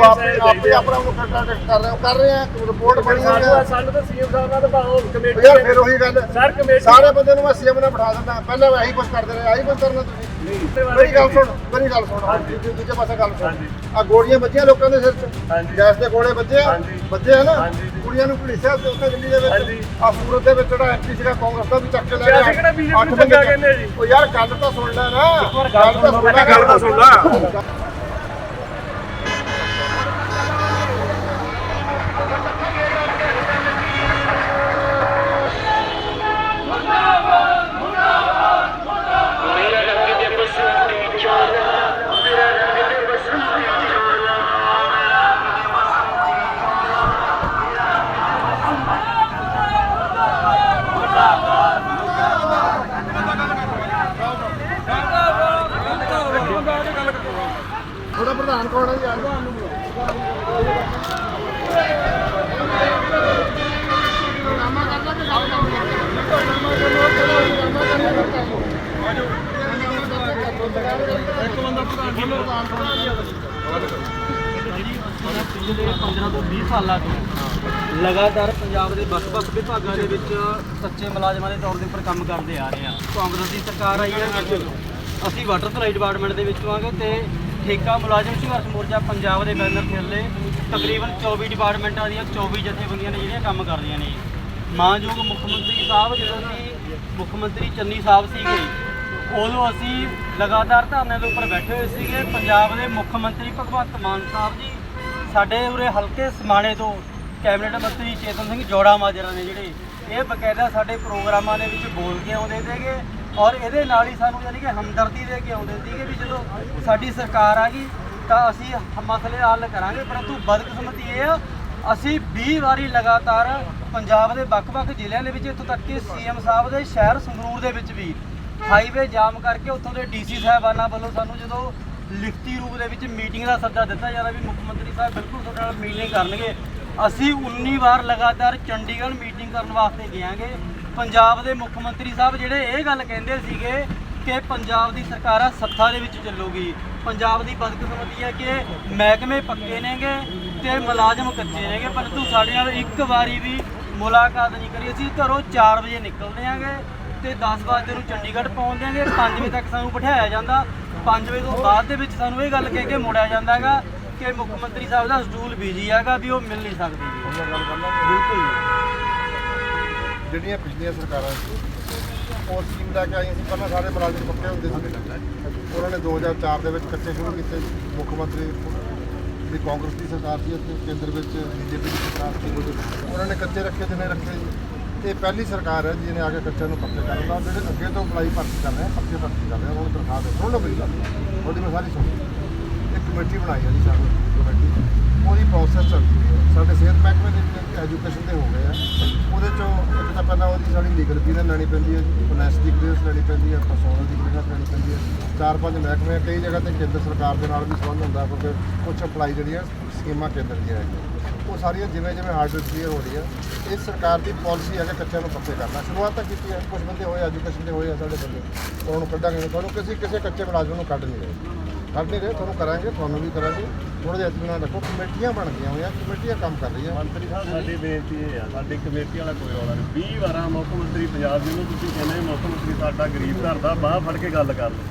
ਤੂੰ ਆਪੇ ਆਪੇ ਆਪਣਾ ਨੂੰ ਕੰਟਰੈਕਟ ਕਰ ਰਹੇ ਹੋ ਕਰ ਰਹੇ ਆ ਰਿਪੋਰਟ ਬਣੀ ਹੋਈ ਆ ਸਾਨੂੰ ਤਾਂ ਸੀਐਮ ਸਾਹਿਬ ਨਾਲ ਦਬਾਓ ਕਮੇਟੀ ਯਾਰ ਫਿਰ ਉਹੀ ਗੱਲ ਸਰ ਕਮੇਟੀ ਸਾਰੇ ਬੰਦੇ ਨੂੰ ਮੈਂ ਸੀਐਮ ਨਾਲ ਬਿਠਾ ਦਿੰਦਾ ਪਹਿਲਾਂ ਮੈਂ ਇਹੀ ਕੁਝ ਕਰਦੇ ਰਹੇ ਆਹੀ ਕੁਝ ਕਰਨਾ ਤੁਸੀਂ ਮੇਰੀ ਗੱਲ ਸੁਣ ਮੇਰੀ ਗੱਲ ਸੁਣ। ਦੂਜੇ ਪਾਸੇ ਗੱਲ ਸੁਣ। ਆ ਗੋਲੀਆਂ ਵੱਜੀਆਂ ਲੋਕਾਂ ਦੇ ਸਿਰ 'ਚ। ਗੈਸ ਦੇ ਗੋਲੇ ਵੱਜੇ। ਵੱਜੇ ਆ ਨਾ। ਕੁੜੀਆਂ ਨੂੰ ਘੜੀਸਿਆ ਤੇ ਉੱਥੇ ਦਿੱਲੀ ਦੇ। ਵਿੱਚ ਆ ਸੂਰਤ ਦੇ ਵਿੱਚ ਜਿਹੜਾ ਐਮਪੀ ਸੀਗਾ ਕਾਂਗਰਸ ਦਾ ਵੀ ਚੱਕ ਕੇ ਲੈ ਤੇ ਗਿਆ ਅਸੀਂ ਕਿਹੜਾ BJP ਨੂੰ ਚੰਗਾ ਕਹਿੰਦੇ ਜੀ? ਉਹ ਯਾਰ ਗੱਲ ਤਾਂ ਸੁਣ ਲੈ ਨਾ ਗੱਲ ਤਾਂ ਸੁਣ ਲੈ ਗੱਲ ਤਾਂ ਸੁਣ ਲੈ। ਮੇਰਾ ਰੰਗ ਦੇ ਬਸੰਤੀ ਚੋਲਾ ਮੇਰਾ ਰੰਗ ਦੇ ਬਸੰਤੀ ਚੋਲਾ ਥੋੜਾ ਪ੍ਰਧਾਨ ਕੌਣ ਹੈ ਯਾਰ ਨੂੰ ਨਾਮਾ ਕਰਨਾ ਕਿ ਗੱਲ ਇੱਕ ਬੰਦਾ ਪ੍ਰਧਾਨ ਪਿਛਲੇ 15 ਤੋਂ 20 ਸਾਲਾਂ ਤੋਂ ਲਗਾਤਾਰ ਪੰਜਾਬ ਦੇ ਵੱਖ-ਵੱਖ ਵਿਭਾਗਾਂ ਦੇ ਵਿੱਚ ਸੱਚੇ ਮੁਲਾਜ਼ਮਾਂ ਦੇ ਤੌਰ ਦੇ ਉੱਪਰ ਕੰਮ ਕਰਦੇ ਆ ਰਹੇ ਆ। ਕਾਂਗਰਸ ਦੀ ਸਰਕਾਰ ਆਈ ਹੈ ਅਸੀਂ ਵਾਟਰ ਸਪਲਾਈ ਡਿਪਾਰਟਮੈਂਟ ਦੇ ਵਿੱਚ ਆਵਾਂਗੇ ਤੇ ਠੇਕਾ ਮੁਲਾਜ਼ਮ ਸੰਘਰਸ਼ ਮੋਰਚਾ ਪੰਜਾਬ ਦੇ ਬੈਨਰ ਥੱਲੇ ਤਕਰੀਬਨ 24 ਡਿਪਾਰਟਮੈਂਟਾਂ ਦੀਆਂ 24 ਜਥੇਬੰਦੀਆਂ ਨੇ ਜਿਹੜੀਆਂ ਕੰਮ ਕਰਦੀਆਂ ਨੇ। ਮਾਨਯੋਗ ਮੁੱਖ ਮੰਤਰੀ ਸਾਹਿਬ, ਜਦੋਂ ਕਿ ਮੁੱਖ ਮੰਤਰੀ ਚੰਨੀ ਸਾਹਿਬ ਸੀਗੇ, ਉਦੋਂ ਅਸੀਂ ਲਗਾਤਾਰ ਧਰਨੇ ਦੇ ਉੱਪਰ ਬੈਠੇ ਹੋਏ ਸੀਗੇ। ਪੰਜਾਬ ਦੇ ਮੁੱਖ ਮੰਤਰੀ ਭਗਵੰਤ ਮਾਨ ਸਾਹਿਬ ਜੀ, ਸਾਡੇ ਉਰੇ ਹਲਕੇ ਸਮਾਣੇ ਤੋਂ ਕੈਬਨਿਟ ਮੰਤਰੀ ਚੇਤਨ ਸਿੰਘ ਜੋੜਾ ਮਾਜਰਾ ਨੇ ਜਿਹੜੇ ਇਹ ਬਕਾਇਦਾ ਸਾਡੇ ਪ੍ਰੋਗਰਾਮਾਂ ਦੇ ਵਿੱਚ ਬੋਲ ਕੇ ਆਉਂਦੇ ਸੀਗੇ। ਔਰ ਇਹਦੇ ਨਾਲ ਹੀ ਸਾਨੂੰ ਯਾਨੀ ਕਿ ਹਮਦਰਦੀ ਦੇ ਕੇ ਆਉਂਦੇ ਸੀਗੇ ਵੀ ਜਦੋਂ ਸਾਡੀ ਸਰਕਾਰ ਆ ਗਈ ਤਾਂ ਅਸੀਂ ਮਸਲੇ ਹੱਲ ਕਰਾਂਗੇ, ਪਰੰਤੂ ਬਦਕਿਸਮਤੀ ਇਹ ਆ, ਅਸੀਂ 20 ਵਾਰੀ ਲਗਾਤਾਰ ਪੰਜਾਬ ਦੇ ਵੱਖ-ਵੱਖ ਜ਼ਿਲ੍ਹਿਆਂ ਦੇ ਵਿੱਚ, ਇੱਥੋਂ ਤੱਕ ਕਿ ਸੀਐਮ ਸਾਹਿਬ ਦੇ ਸ਼ਹਿਰ ਸੰਗਰੂਰ ਦੇ ਵਿੱਚ ਵੀ ਹਾਈਵੇ ਜਾਮ ਕਰਕੇ ਉੱਥੋਂ ਦੇ ਡੀਸੀ ਸਾਹਿਬਾਨਾਂ ਵੱਲੋਂ ਸਾਨੂੰ ਜਦੋਂ ਲਿਖਤੀ ਰੂਪ ਦੇ ਵਿੱਚ ਮੀਟਿੰਗ ਦਾ ਸੱਦਾ ਦਿੱਤਾ ਜਾਂਦਾ ਵੀ ਮੁੱਖ ਮੰਤਰੀ ਸਾਹਿਬ ਬਿਲਕੁਲ ਤੁਹਾਡੇ ਨਾਲ ਮੀਟਿੰਗ ਕਰਨਗੇ, ਅਸੀਂ 19 ਵਾਰ ਲਗਾਤਾਰ ਚੰਡੀਗੜ੍ਹ ਮੀਟਿੰਗ ਕਰਨ ਵਾਸਤੇ ਗਿਆਂਗੇ। ਪੰਜਾਬ ਦੇ ਮੁੱਖ ਮੰਤਰੀ ਸਾਹਿਬ ਜਿਹੜੇ ਇਹ ਗੱਲ ਕਹਿੰਦੇ ਸੀਗੇ ਕਿ ਪੰਜਾਬ ਦੀ ਸਰਕਾਰ ਆ ਸੱਥਾ ਦੇ ਵਿੱਚ ਚੱਲੂਗੀ। ਪੰਜਾਬ ਦੀ ਬਦਕਿਸਮਤੀ ਹੈ ਕਿ ਮਹਿਕਮੇ ਪੱਕੇ ਨੇਗੇ ਤੇ ਮੁਲਾਜ਼ਮ ਕੱਚੇ ਨੇਗੇ, ਪਰੰਤੂ ਸਾਡੇ ਨਾਲ ਇੱਕ ਵਾਰੀ ਵੀ ਮੁਲਾਕਾਤ ਨਹੀਂ ਕਰੀ। ਅਸੀਂ ਘਰੋਂ 4 ਵਜੇ ਨਿਕਲਦੇ ਆਂਗੇ ਤੇ 10 ਵਜੇ ਨੂੰ ਚੰਡੀਗੜ੍ਹ ਪਹੁੰਚ ਦਿਆਂਗੇ 5 ਵਜੇ ਤੱਕ ਸਾਨੂੰ ਬਿਠਾਇਆ ਜਾਂਦਾ। 5 ਵਜੇ ਤੋਂ ਬਾਅਦ ਦੇ ਵਿੱਚ ਸਾਨੂੰ ਇਹ ਗੱਲ ਕਹਿ ਕੇ ਮੋੜਿਆ ਜਾਂਦਾ ਹੈਗਾ ਕਿ ਮੁੱਖ ਮੰਤਰੀ ਸਾਹਿਬ ਦਾ ਸਟੂਲ ਬਿਜ਼ੀ ਹੈਗਾ ਵੀ ਉਹ ਮਿਲ ਨਹੀਂ ਸਕਦੇ। ਬਿਲਕੁਲ ਜਿਹੜੀਆਂ ਪਿਛਲੀਆਂ ਸਰਕਾਰਾਂ ਸੀ ਉਹ ਸਕੀਮ ਲੈ ਕੇ ਆਈਆਂ ਸੀ ਪਹਿਲਾਂ ਸਾਰੇ ਮੁਲਾਜ਼ਮ ਪੱਕੇ ਹੁੰਦੇ ਸੀ ਉਹਨਾਂ ਨੇ 2004 ਦੇ ਵਿੱਚ ਕੱਚੇ ਸ਼ੁਰੂ ਕੀਤੇ। ਮੁੱਖ ਮੰਤਰੀ ਦੀ ਕਾਂਗਰਸ ਦੀ ਸਰਕਾਰ ਸੀ ਅਤੇ ਕੇਂਦਰ ਵਿੱਚ ਬੀਜੇਪੀ ਦੀ ਸਰਕਾਰ ਸੀ। ਉਹਨਾਂ ਨੇ ਕੱਚੇ ਰੱਖੇ ਤੇ ਨਹੀਂ ਰੱਖੇ ਇਹ ਪਹਿਲੀ ਸਰਕਾਰ ਹੈ ਜਿਹਨੇ ਆ ਕੇ ਕੱਚਿਆਂ ਨੂੰ ਪੱਕੇ ਕਰਨ ਜਿਹੜੇ ਅੱਗੇ ਤੋਂ ਅਪਲਾਈ ਭਰਤੀ ਕਰ ਰਹੇ ਆ ਪੱਕੇ ਭਰਤੀ ਕਰ ਰਹੇ ਆ, ਉਹਨਾਂ ਨੂੰ ਤਨਖਾਹ ਦੇ ਸੁਣ ਲਓ ਮੇਰੀ ਗੱਲ ਉਹਦੀ ਮੈਂ ਸਾਰੀ ਸੁਣੀ। ਇੱਕ ਕਮੇਟੀ ਬਣਾਈ ਹੈ ਜੀ ਸਾਨੂੰ ਕਮੇਟੀ ਉਹਦੀ ਪ੍ਰੋਸੈਸ ਚੱਲਦੀ ਹੈ। ਸਾਡੇ ਸਿਹਤ ਮਹਿਕਮੇ ਦੇ ਐਜੂਕੇਸ਼ਨ ਦੇ ਹੋ ਗਏ ਆ। ਪਹਿਲਾਂ ਉਹਦੀ ਸਾਡੀ ਲੀਗਲ ਕਲੀਅਰ ਲੈਣੀ ਪੈਂਦੀ ਹੈ ਫਾਈਨੈਂਸ ਦੀ ਕਲੀਅਰੈਂਸ ਲੈਣੀ ਪੈਂਦੀ ਹੈ ਪਰਸੋਨਲ ਦੀ ਕਲੀਅਰੈਂਸ ਲੈਣੀ ਪੈਂਦੀ ਹੈ ਚਾਰ ਪੰਜ ਮਹਿਕਮੇ ਆ, ਕਈ ਜਗ੍ਹਾ ਤੇ ਕੇਂਦਰ ਸਰਕਾਰ ਦੇ ਨਾਲ ਵੀ ਸੰਬੰਧ ਹੁੰਦਾ ਕਿਉਂਕਿ ਕੁਝ ਅਪਲਾਈ ਜਿਹੜੀਆਂ ਸਕੀਮਾਂ ਕੇਂਦਰ ਦੀਆਂ ਹੈਗੀਆਂ। ਉਹ ਸਾਰੀਆਂ ਜਿਵੇਂ ਜਿਵੇਂ ਹਾਰਡਵੇਅਰ ਕਲੀਅਰ ਹੋ ਰਹੀ ਹੈ ਇਸ ਸਰਕਾਰ ਦੀ ਪਾਲਿਸੀ ਹੈ ਕਿ ਕੱਚਿਆਂ ਨੂੰ ਪੱਕੇ ਕਰਨਾ। ਸ਼ੁਰੂਆਤ ਤਾਂ ਕੀਤੀ ਹੈ ਕੁਝ ਬੰਦੇ ਹੋਏ ਐਜੂਕੇਸ਼ਨ ਦੇ ਹੋਏ ਆ ਸਾਡੇ ਬੰਦੇ। ਉਹਨਾਂ ਨੂੰ ਕੱਢਾਂਗੇ ਤੁਹਾਨੂੰ ਕਿਸੇ ਕਿਸੇ ਕੱਚੇ ਮੁਲਾਜ਼ਮ ਨੂੰ ਕੱਢ ਨਹੀਂ ਰਹੇ। ਕੱਢ ਨਹੀਂ ਰਹੇ, ਤੁਹਾਨੂੰ ਕਰਾਂਗੇ, ਤੁਹਾਨੂੰ ਵੀ ਕਰਾਂਗੇ। ਥੋੜਾ ਜਿਹਾ ਇਤਮਾਨ ਰੱਖੋ, ਕਮੇਟੀਆਂ ਬਣ ਗਈਆਂ ਹੋਈਆਂ, ਕਮੇਟੀਆਂ ਕੰਮ ਕਰ ਰਹੀਆਂ। ਮੰਤਰੀ ਸਾਹਿਬ, ਸਾਡੀ ਬੇਨਤੀ ਇਹ ਆ, ਸਾਡੀ ਕਮੇਟੀ ਵਾਲਾ ਕੋਈ ਰੌਲਾ ਨਹੀਂ। 20 ਵਾਰਾਂ ਮੁੱਖ ਮੰਤਰੀ ਪੰਜਾਬ ਜਿਹਨੂੰ ਤੁਸੀਂ ਕਹਿੰਦੇ ਮੁੱਖ ਮੰਤਰੀ ਸਾਡਾ ਗਰੀਬ ਘਰ ਦਾ, ਬਾਹ ਫੜ ਕੇ ਗੱਲ ਕਰ ਲਓ।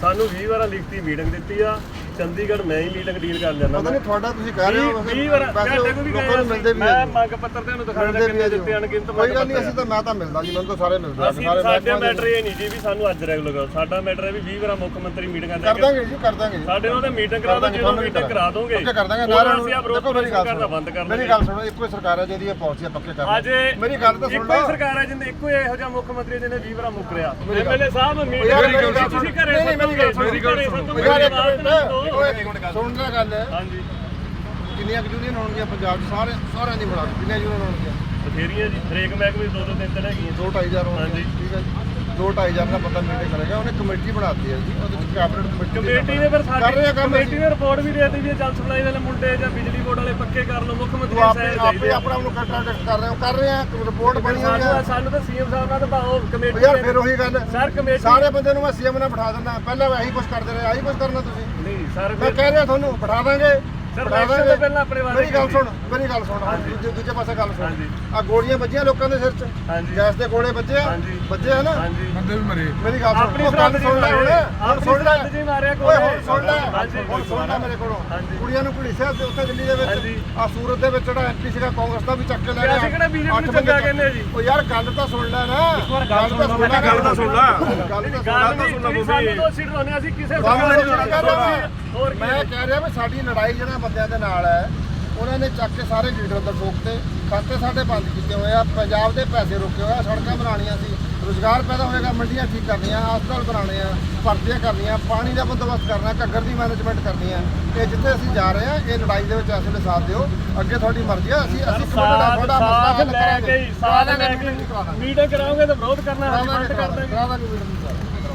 ਸਾਨੂੰ 20 ਵਾਰਾਂ ਲਿਖਤੀ ਮੀਟਿੰਗ ਦਿੱਤੀ ਆ ਚੰਡੀਗੜ੍ਹ ਮੈਂ ਹੀ ਮੀਟਿੰਗ ਡੀਲ ਕਰ ਜਾਂਦਾ ਪਤਾ ਨਹੀਂ ਤੁਹਾਡਾ ਤੁਸੀਂ ਕਹਿ ਰਹੇ ਹੋ 20 ਵਾਰ ਘੰਟੇ ਨੂੰ ਵੀ ਲੋਕਾਂ ਨੂੰ ਮਿਲਦੇ ਗਏ ਵੀ ਮੈਂ ਮੰਗ ਪੱਤਰ ਤੁਹਾਨੂੰ ਦਿਖਾ ਮਿਲਦੇ ਦਿੰਦਾ ਵੀ। ਦਿੱਤੇ ਅਣਗਿਣਤ ਕੋਈ ਗੱਲ ਨਹੀਂ ਅਸੀਂ ਤਾਂ ਮੈਂ ਤਾਂ ਮਿਲਦਾ ਜੀ ਮੈਨੂੰ ਤਾਂ ਸਾਰੇ ਮਿਲਦੇ ਆ ਅਸੀਂ ਸਾਰੇ ਸਾਡੇ ਮੈਟਰ ਇਹ ਨਹੀਂ ਜੀ ਵੀ ਸਾਨੂੰ ਅੱਜ ਰੈਗੂਲਰ ਕਰੋ। ਸਾਡਾ ਮੈਟਰ ਹੈ ਵੀ 20 ਵਾਰਾਂ ਮੁੱਖ ਮੰਤਰੀ ਮੀਟਿੰਗਾਂ ਦੇ ਕਰ ਦਾਂਗੇ ਜੀ ਕਰ ਦਾਂਗੇ ਸਾਡੇ ਨਾਲ ਤਾਂ ਮੀਟਿੰਗ ਕਰਾ ਦੋ ਜਦੋਂ ਮੀਟਿੰਗ ਕਰਾ ਦੋਗੇ। ਪੱਕੇ ਕਰ ਦਾਂਗੇ ਉਦੋਂ ਨਾਰਾ ਅਸੀਂ ਆ ਦੇਖੋ ਮੇਰੀ ਗੱਲ ਕਰਨਾ ਬੰਦ ਕਰ ਮੇਰੀ ਗੱਲ ਸੁਣੋ ਇੱਕੋ ਹੀ ਸਰਕਾਰ ਹੈ ਜਿਹਦੀ ਇਹ ਪਾਲਿਸੀਆਂ ਪੱਕੇ ਕਰ ਅੱਜ ਮੇਰੀ ਗੱਲ ਤਾਂ ਸੁਣ ਇੱਕੋ ਹੀ ਲਓ। ਸਰਕਾਰ ਹੈ ਜਿੰਦੇ ਇੱਕੋ ਇਹੋ ਜਿਹਾ ਮੁੱਖ ਮੰਤਰੀ ਜਿਹਨੇ 20 ਵਾਰਾਂ ਮੁੱਕਰਿਆ ਮੇਰੀ ਗੱਲ- ਐਮਐਲਏ ਸਾਹਿਬ ਮੀਟਿੰਗ ਤੁਸੀਂ ਘਰੇ ਸੁਣੋ, ਮੇਰੀ ਗੱਲ ਸੁਣੋ। ਯਾਰ ਇੱਕ ਮਿੰਟ। ਓਏ ਸੁਣ ਲੈ ਗੱਲ। ਹਾਂਜੀ। ਕਿੰਨੀਆਂ ਯੂਨੀਅਨ ਹੋਣਗੀਆਂ ਪੰਜਾਬ 'ਚ? ਸਾਰੇ ਸਾਰਿਆਂ ਦੀ ਬਣਾ ਕਿੰਨੀਆਂ ਯੂਨੀਅਨ ਹੋਣਗੀਆਂ? ਬਥੇਰੀਆਂ ਜੀ। ਹਰੇਕ ਮਹਿਕਮੇ ਦੋ ਦੋ ਤਿੰਨ ਤਿੰਨ ਹੈਗੀਆਂ। ਦੋ ਢਾਈ ਹਜ਼ਾਰ ਹੋਣਗੀਆਂ। ਹਾਂਜੀ। ਠੀਕ ਹੈ ਜੀ। ਦੋ ਢਾਈ ਹਜ਼ਾਰ ਦਾ ਬੰਦਾ ਮੀਟਿੰਗ ਕਰੇਗਾ ਉਹਨੇ ਕਮੇਟੀ ਬਣਾਤੀ ਹੈ ਜੀ ਉਹਦੇ ਵਿੱਚ ਕੈਬਨਿਟ ਕਮੇਟੀ ਕਮੇਟੀ ਨੇ ਫਿਰ ਕਰ ਰਹੇ ਆ ਸਾਡੀ ਕੰਮ ਕਮੇਟੀ ਨੇ ਰਿਪੋਰਟ ਵੀ ਦੇ ਦਿੱਤੀ ਵੀ ਇਹ ਜਲ ਸਪਲਾਈ ਵਾਲੇ ਮੁੰਡੇ ਜਾਂ ਬਿਜਲੀ ਬੋਰਡ ਵਾਲੇ ਪੱਕੇ ਕਰ ਲਓ ਮੁੱਖ ਮੰਤਰੀ ਤੂੰ ਆਪੇ ਸਾਹਿਬ ਆਪੇ ਆ। ਆਪਣਾ ਨੂੰ ਕੰਟਰੈਕਟ ਕਰ ਰਹੇ ਹੋ ਕਰ ਰਹੇ ਆ ਰਿਪੋਰਟ ਬਣੀ ਹੋਈ ਸਾਨੂੰ ਹੈ ਸਾਨੂੰ ਤਾਂ ਸੀਐਮ ਸਾਹਿਬ ਨਾਲ ਦਬਾਓ ਕਮੇਟੀ ਯਾਰ ਫਿਰ ਉਹੀ ਗੱਲ। ਸਰ ਕਮੇਟੀ ਸਾਰੇ ਬੰਦੇ ਨੂੰ ਮੈਂ ਸੀਐਮ ਨਾਲ ਬਿਠਾ ਦਿੰਦਾ ਪਹਿਲਾਂ ਮੈਂ ਇਹੀ ਕੁਝ ਕਰਦੇ ਰਹੇ ਆਹੀ ਕੁਝ ਕਰਨਾ ਤੁਸੀਂ। ਨਹੀਂ ਸਰ ਮੈਂ ਕਹਿ ਰਿਹਾ ਤੁਹਾਨੂੰ ਬਿਠਾ ਦਾਂਗੇ। ਦਾਂਗੇ। ਤੋਂ ਪਹਿਲਾਂ ਆਪਣੇ ਵਾਅਦੇ ਮੇਰੀ ਗੱਲ। ਸੁਣ ਮੇਰੀ ਗੱਲ ਸੁਣ। ਦੂਜੇ ਦੂਜੇ ਪਾਸੇ ਗੱਲ ਸੁਣ। ਆ ਗੋਲੀਆਂ ਵੱਜੀਆਂ ਲੋਕਾਂ ਦੇ ਸਿਰ 'ਚ। ਗੈਸ ਦੇ ਗੋਲੇ ਵੱਜੇ ਆ। ਵੱਜੇ ਆ ਨਾ। ਹਾਂਜੀ। ਮੇਰੀ। ਗੱਲ ਸੁਣ ਆਪਣੀ ਉਹ ਗੱਲ ਸੁਣ ਲੈ ਹੁਣ। ਸੁਣ ਲੈ। ਜੀ ਮਾਰਿਆ ਕੋਲੇ ਹੁਣ ਸੁਣ ਲੈ। ਹੁਣ ਸੁਣ ਲੈ ਮੇਰੇ ਕੋਲੋਂ। ਕੁੜੀਆਂ ਨੂੰ ਪੁਲਿਸਿਆ ਤੇ ਉੱਥੇ ਦਿੱਲੀ ਦੇ। ਵਿੱਚ। ਆ ਸੂਰਤ ਦੇ ਵਿੱਚ ਜਿਹੜਾ ਐਮਪੀ ਸੀਗਾ ਕਾਂਗਰਸ ਦਾ ਵੀ ਚੱਕ ਕੇ ਲੈ ਤੇ ਗਿਆ। ਅਸੀਂ ਕਿਹੜਾ ਅੱਠ ਨੂੰ ਬੰਦੇ ਚੰਗਾ ਕਹਿੰਦੇ ਆ ਜੀ? ਓ ਯਾਰ ਗੱਲ ਤਾਂ ਸੁਣ ਲੈ ਨਾ। ਇੱਕ ਵਾਰ ਗੱਲ ਸੁਣ ਲਓ, ਮੈਂ ਨਾ, ਗੱਲ ਤਾਂ ਸੁਣ ਗੱਲ ਤਾਂ ਸੁਣ ਗੱਲ ਲੈ ਤੁਸੀਂ ਸਾਨੂੰ ਦੋ ਸੀਟ ਲਾਉਣੇ ਅਸੀਂ ਕਿਸੇ ਗੱਲ ਤਾਂ ਸੁਣ ਹੋਰ ਮੈਂ ਕਹਿ ਰਿਹਾ ਵੀ ਸਾਡੀ ਲੜਾਈ ਜਿਹੜਾ ਬੰਦਿਆਂ ਦੇ ਨਾਲ ਹੈ। ਉਹਨਾਂ ਨੇ ਚੱਕ ਕੇ ਸਾਰੇ ਲੀਡਰ ਅੰਦਰ ਠੋਕਤੇ ਖਾਤੇ ਸਾਡੇ ਬੰਦ ਕੀਤੇ ਹੋਏ ਆ। ਪੰਜਾਬ ਦੇ ਪੈਸੇ ਰੋਕੇ ਹੋਏ ਆ। ਸੜਕਾਂ ਬਣਾਉਣੀਆਂ ਸੀ। ਰੋਜ਼ਗਾਰ ਪੈਦਾ ਹੋਏਗਾ ਮੰਡੀਆਂ ਠੀਕ ਕਰਨੀਆਂ ਹਸਪਤਾਲ ਬਣਾਉਣੇ ਆ ਭਰਤੀਆਂ ਕਰਨੀਆਂ ਪਾਣੀ ਦਾ ਬੰਦੋਬਸਤ ਕਰਨਾ ਘੱਗਰ ਦੀ ਮੈਨੇਜਮੈਂਟ ਕਰਨੀ ਆ। ਇਹ ਜਿੱਥੇ ਅਸੀਂ ਜਾ ਰਹੇ ਆ ਇਹ ਲੜਾਈ ਦੇ ਵਿੱਚ ਵੇਲੇ ਸਾਥ ਦਿਓ। ਅੱਗੇ ਤੁਹਾਡੀ ਮਰਜ਼ੀ ਆ। ਅਸੀਂ ਅਸੀਂ ਆ, ਸਾਥ ਤੁਹਾਡਾ ਮਸਲਾ ਹੱਲ ਕਰਾਂਗੇ। ਹੀ, ਸਾਥ ਲੈ ਕੇ। ਮੀਟਿੰਗ ਕਰਾਓਗੇ ਤਾਂ ਵਿਰੋਧ ਕਰਨਾ ਅਸੀਂ meeting ਕਰਾ ਦਾਂਗੇ।